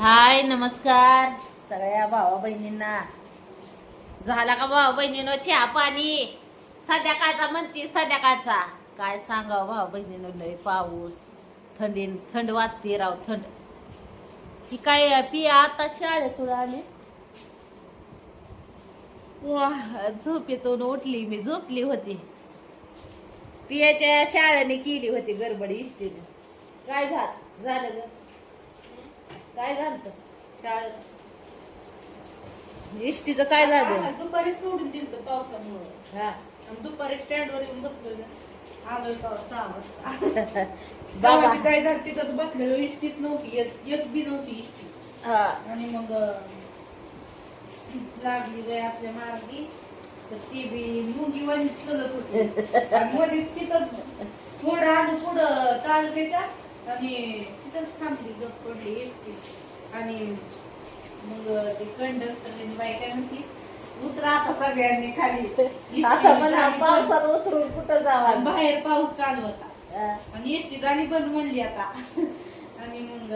हाय नमस्कार. सगळ्या भावा बहिणींना झाला का भावा बहिणीनो चहा पाणी? संध्याकाळचा म्हणते संध्याकाळचा. काय सांगावं भावा बहिणीनो लय पाऊस. थंडी थंड वाजते राव थंड. ही काय पिया आता शाळेतून आली? झोपेतून उठली मी झोपली होती. पियाच्या शाळेने केली होती गडबडी इष्टीने. काय झालं झालं ग? काय झालं शाळेत. इष्टीचं काय झालं? दुपारी सोडून दिलं पावसामुळे. हा. आणि दुपारी स्टँड वर येऊन बसलोय. ना आलोय पाऊस सहा वाजता. बाबा. गावाची काय झालं तिथं बसलेलो. इष्टीच नव्हती. एक एक बी नव्हती इष्टी हा. आणि मग अं, लागली बाई आपल्या मार्गी तर ती बी मुंगी वाणी चलत होती. आणि मध्येच तिथं थोडं आलं पुढं तालुक्याच्या आणि तिथंच थांबली गप पडली एकटी आणि मग ते कंडक्टर बाई काय म्हणती उतरा आता सगळ्यांनी खाली. आता मला खाली पावसात उतरून कुठं जावा? बाहेर पाऊस चालू होता. आणि एसटी गाडी बंद म्हणली आता. आणि मग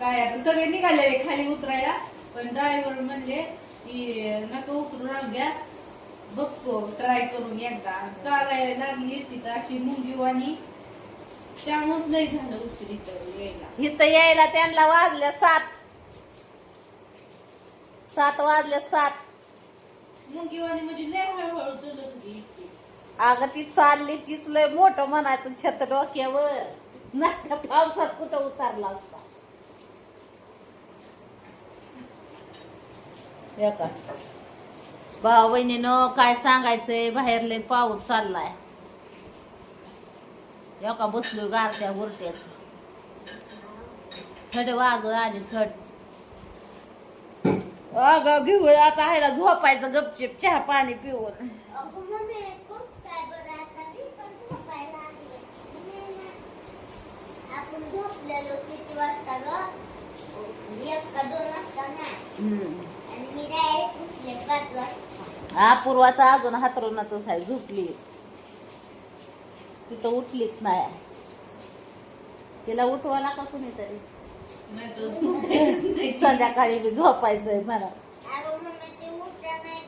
काय आता सगळे निघाले खाली उतरायला. पण ड्रायव्हर म्हणले की नका उतरू राहू द्या. बघतो ट्राय करून एकदा. चालायला लागली एसटी तर अशी मुंगी आणि त्यामुळेच झालं यायला. इथं यायला त्यांना वाजल्या सात. सात वाजल्या सात. मुंगी म्हणजे लय हळूहळू चलत होती एसटी अगं ती चालली तीच लय मोठं म्हणायचं छत डोक्यावर. नाही तर पावसात कुठं उतरला असता. हे का? भाऊ बहिणीनं काय सांगायचंय? बाहेर लय पाऊस चाललाय. हे का बसलो गारत्या उरट्याच थंड वाज आली थंड. अगं घेऊ आता ह्याला झोपायचं गपचिप चहा पाणी पिऊन. अगं मम्मी, खूप काय बरं आता? मी पण झोपायला लागले. मी ना- आपण झोपलेलो किती वाजता ग? एक का दोन वाजता नाही हम्म. आणि मी डायरेक्ट उठले पाच वाजता. हा पूर्वाचा अजून हातरुणातच आहे झोपली. तिथं उठलीच नाही. तिला उठवाला का कुणीतरी? नाही तर संध्याकाळी बी झोपायचंय मला अगं मम्मी ते उठला नाही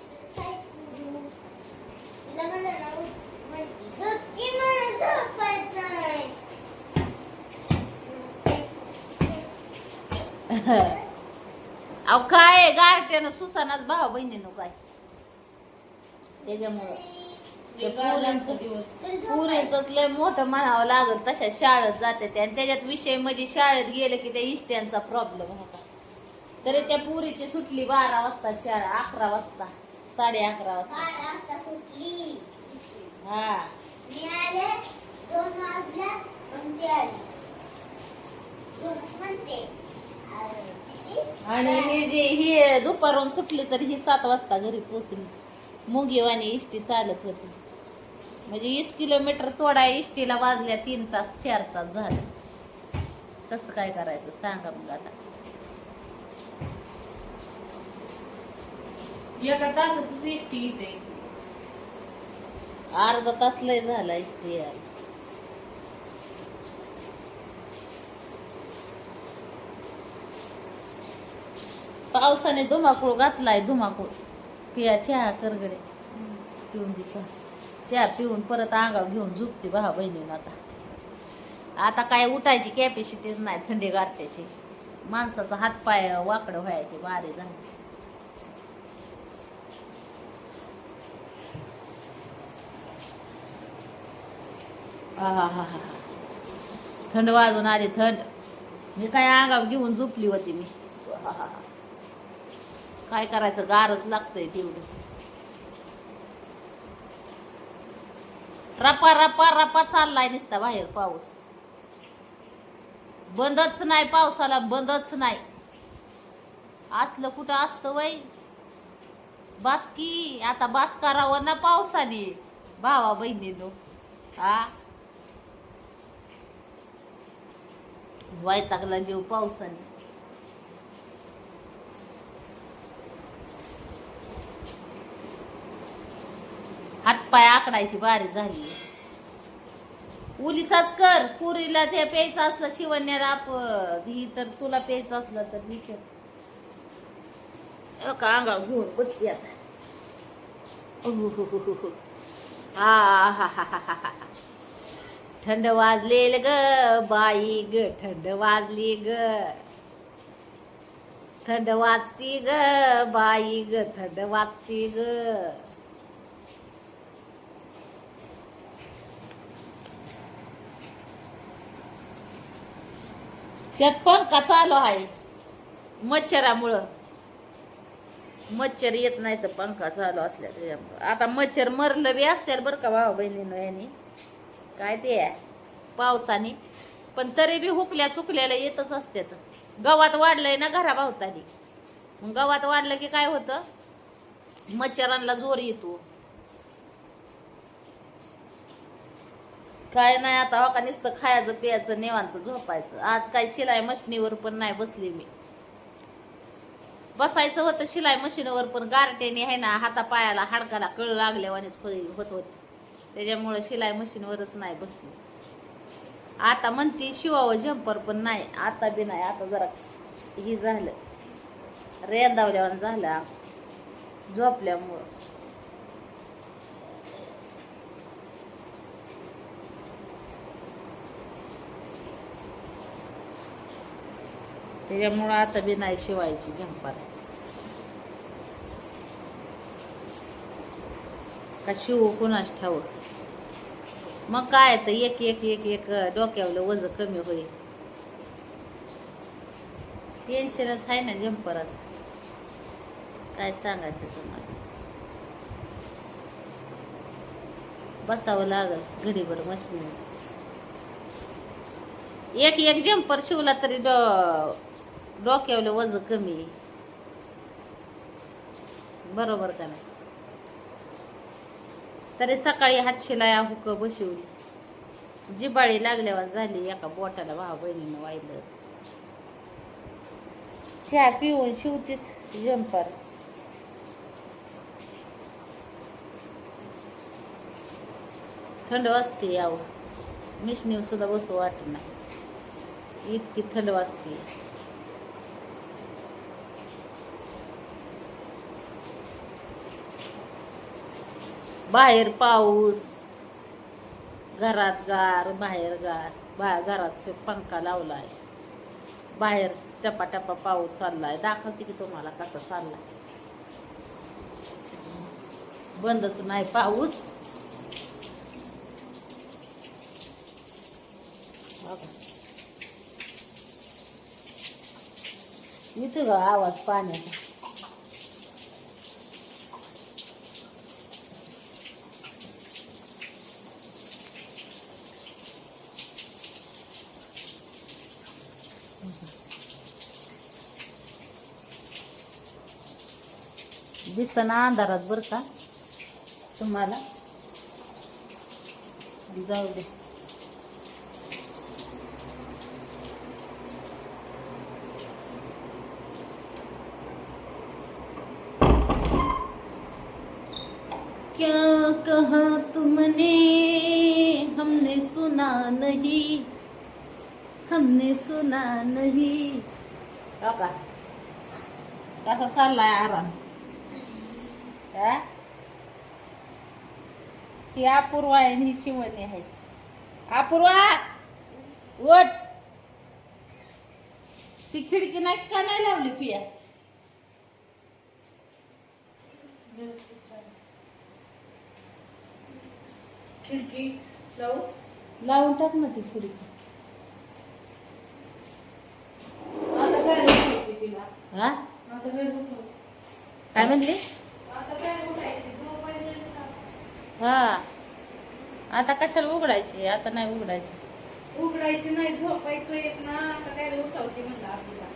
तर काय गारट्यानं सुसानाच भाऊ बहिणीनं काय? त्याच्यामुळं. पोरींचं लय मोठं म्हणावं लागत तशा शाळेत जाते आणि त्याच्यात विषय म्हणजे शाळेत गेलं की त्या इष्ट्यांचा प्रॉब्लेम होता. तरी त्या पुरीची सुटली बारा वाजता शाळा. अकरा वाजता. साडे अकरा वाजता. हा? आणि ही जी ही दुपारून सुटली तर ही सात वाजता घरी पोचली मुंगीवाणी इष्टी चालत होती. म्हणजे वीस किलोमीटर तोडा इष्टीला वाजल्या तीन तास चार तास झाले. कसं काय करायचं सांगा मग आता. एका तासातच एसटी येते अर्धा तास लय झाला इष्टी यायला. पावसाने धुमाकूळ घातलाय धुमाकूळ. पिया चहा करगडे पिऊन चहा. चहा पिऊन परत अंगावर घेऊन झुकते भावा बहिणीनं आता. आता काय उठायची कॅपॅसिटीच नाही थंडी गारत्याची माणसाचा हातपाय वाकडं व्हायचे बारे झाले. आहाहाहा. थंड वाजून आली थंड. मी काय अंगावर घेऊन झोपली होती मी. काय करायचं गारच लागतंय तेवढं. रपा रपा रपा चाललाय नुसता बाहेर पाऊस. बंदच नाही पावसाला बंदच नाही. असलं कुठं असतं वय? बासकी आता बास करावं ना पावसाने. भावा बहिणीनो. हा? वैतागला जीव पावसाने. पाय आकडायची बारी झाली. उलीसाच कर पुरीला ते प्यायचं असलं शिवण्याला आप ही तर तुला प्यायचं असलं तर विचार अहो, का अंगावर घेऊन बसते आता? हा हा हा हा हा हा. थंड वाजलेल ग बाई ग थंड वाजली ग. थंड वाजती ग बाई ग थंड वाजती ग. त्यात पंखा चालू आहे? मच्छरामुळं. मच्छर येत नाही तर पंखा चालू असल्या त्याच्यामुळं. आता मच्छर मरलं बी असतील बरं का भाऊ बहिणीनं यांनी. काय ते आहे? पावसाने. पण तरी बी हुकल्या चुकल्याला येतच असत्यात. गवात वाढलंय ना घराभावताली मग गवात वाढलं की काय होतं? मच्छरांना जोर येतो. काय नाही आता हो वाका नुसतं खायचं प्यायचं निवांत झोपायचं. आज काय शिलाई मशिनीवर पण नाही बसली मी. बसायचं होतं शिलाई मशीनवर पण गारट्याने आहे ना हातापायाला हाडकाला कळ लागल्यावानेच होत होत. त्याच्यामुळे शिलाई मशीनवरच नाही बसली. आता म्हणते शिवावं झंपर पण नाही आता बी नाही आता जरा ही झालं. रेंदावल्यावर झालं. झोपल्यामुळं. त्याच्यामुळं आता बी नाही शिवायची झंपर. का शिवू कुणाच ठाव मग काय तर एक एक एक एक डोक्यावलं वज कमी होईल. टेन्शनच आहे ना जंपरात काय सांगायचं तुम्हाला? बसावं लागल घडीभर मशीन एक एक जंपर शिवला तरी डो डोक्यावलं वज कमी बरोबर का नाही? तरी सकाळी हात शिलाया हुक बसवली जिबाळी लागल्यावर झाली एका बोटाला भावा बहिणीनं वाहिलं. चहा पिऊन शिवतीच जंपर थंड वाजते यावं मिशनीव सुद्धा बसू वाटत नाही. इतकी थंड वाजते. बाहेर पाऊस घरात गार बाहेर गार बा घरात पंखा लावला आहे बाहेर टपा टपा पाऊस आहे दाखवते की तुम्हाला कसा चालला बंदच नाही पाऊस. बघा. येतो का आवाज पाण्याचा. दिसना अंधारात बरं का? तुम्हाला? जाऊ दे. क्या कहा तुमने? हमने सुना नहीं। हमने सुना नहीं। हो का? कसा चाललाय आराम? हा? ती अपूर्वा आहे आणि ही शिवणी आहे अपूर्वा उठ. ती खिडकी नाही का नाही लावली पिया? खिडकी लावू? लावून टाक ना ती खिडकी आता काय उठायची तिला हा? काय म्हणली? हा. आता कशाला उघडायची? आता नाही उघडायची. उघडायची नाही झोपायचं येत ना. आता काय उठवते म्हणलं आपल्याला.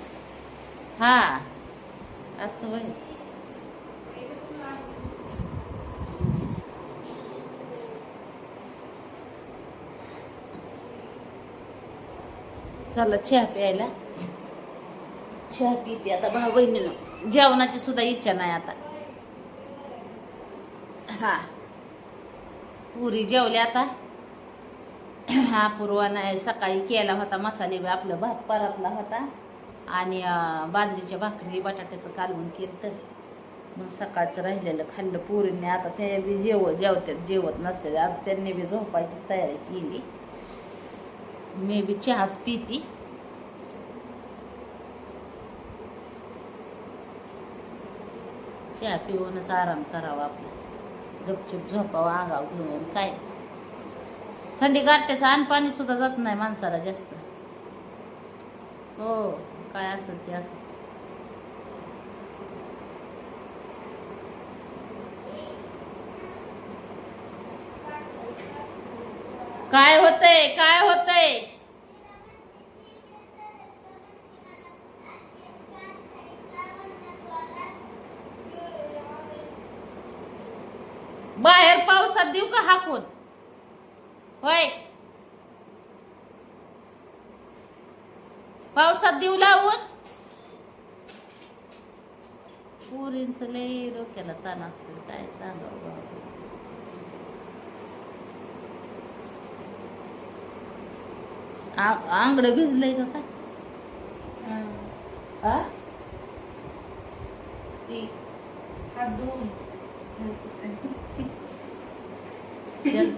हा. असं होय. चला चहा प्यायला. चहा पिते आता भाऊ बहिणीनं? जेवणाची सुद्धा इच्छा नाही आता. हा. पुरी जेवली आता. हा अपुरवा नाही सकाळी केला होता मसाले बी आपलं भात परतला होता. आणि बाजरीच्या भाकरी बटाट्याचं कालवण केलं मग सकाळचं राहिलेलं खाल्लं पोरींनी. आता ते बी जेव जेवतात जेवत नसते आता त्यांनी बी झोपायची तयारी केली. मी बी चहाच पिती. चहा पिऊनच आराम करावा आपला. गपचूप झोपावा आगाव घेऊन काय? थंडी गारट्याचं अन्न पाणी सुद्धा जात नाही माणसाला जास्त. हो काय असेल ते असं काय होतंय? काय होतंय? बाहेर पावसात देऊ का हाकून? होय. पावसात देऊ लावून? पोरींच लय डोक्याला ताण असतो काय सांगावं आंगड भिजलंय का काय? ती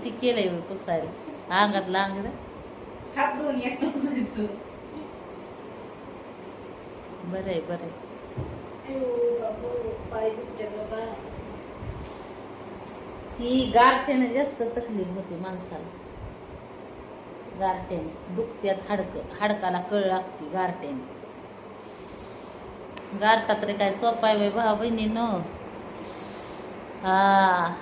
ती केलंय पुसायला अंगातलं आंगड हात पाय दुखतात बाबा. ती गारठ्याने जास्त तकलीफ होते माणसाला. गारठ्याने. दुखत्यात हाडक. हाडकाला कळ लागते गारठ्याने. गारठा तरी काय सोपा आहे भाऊ बहिणी न हा